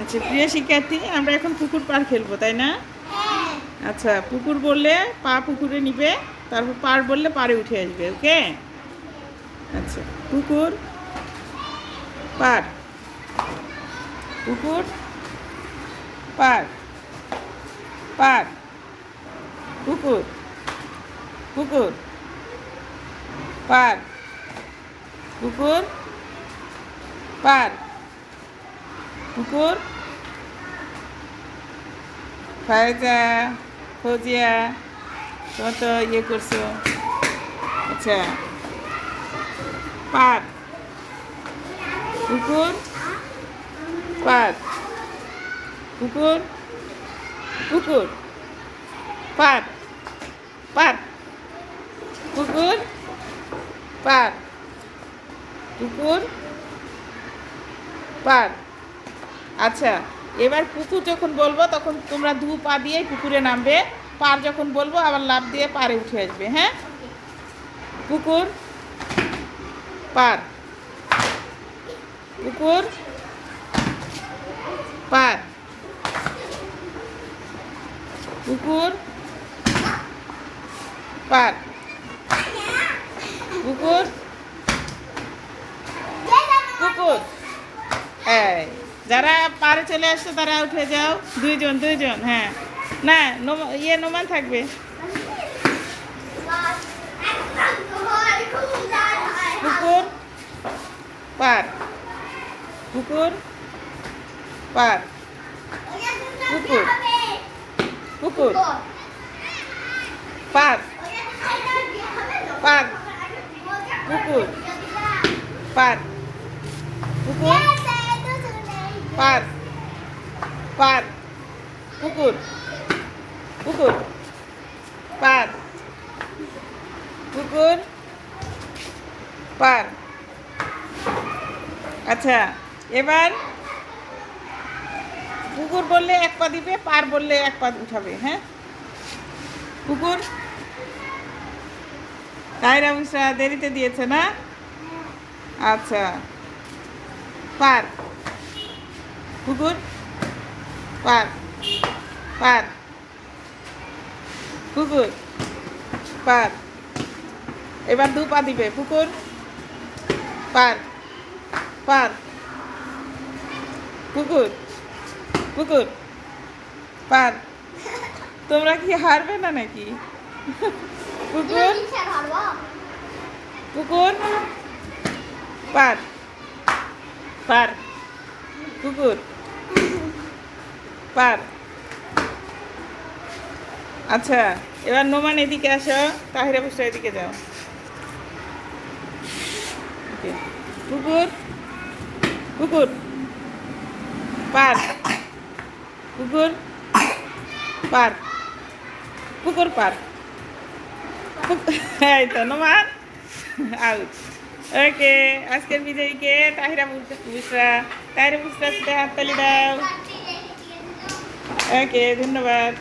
আচ্ছা প্রিয় শিক্ষার্থী, আমরা এখন পুকুর পার খেলব, তাই না? আচ্ছা পুকুর বললে পা পুকুরে নিবে, তারপর পার বললে পারে উঠে আসবে, ওকে? আচ্ছা পুকুর, পার। পুকুর, পার। পার। পুকুর পুকুর, পার। পুকুর, পার। পুকুর। ফায়জা ফৌজিয়া তোমার তো ইয়ে করছ। আচ্ছা পার পুকুর পার পুকুর পুকুর পার পার পুকুর পার পুকুর পার আচ্ছা এবার পুকুর যখন বলব, তখন তোমরা দু পা দিয়ে পুকুরে নামবে। পার যখন বলব, আবার লাভ দিয়ে পারে উঠে আসবে হ্যাঁ? পুকুর, পার। পুকুর পার। পুকুর পার। পুকুর কুকুর এই যারা পারে চলে আসছে তারা উঠে যাও দুইজন দুইজন হ্যাঁ না নোমা- ইয়ে নোমান থাকবে কুকুর পার কুকুর পার কুকুর কুকুর পার পার কুকুর পার কুকুর পার পার, কুকুর কুকুর, পার কুকুর, পার। আচ্ছা এবার কুকুর বললে এক পা দিবে, পার বললে এক পা উঠাবে হ্যাঁ? কুকুর, তাইরা মুসরা দেরিতে দিয়েছে না? আচ্ছা পার। কুকুর? পার। পার। কুকুর? পার। এবার দু পা দিবে। পুকুর পার। পার। পুকুর পুকুর পার। তোমরা কি হারবে না নাকি? পুকুর পুকুর পার। পার। কুকুর? পার। আচ্ছা এবার নোমান এদিকে আসো, তাহিরা বসে এদিকে যাও। কুকুর কুকুর, পার। কুকুর পার। কুকুর, পার। কুক- এই তো, নোমান। আউট। ওকে, আজকের বিজয়ীকে তাহিরা বুসরা তাহিরা বুসরা হাততালি দাও। ওকে ধন্যবাদ।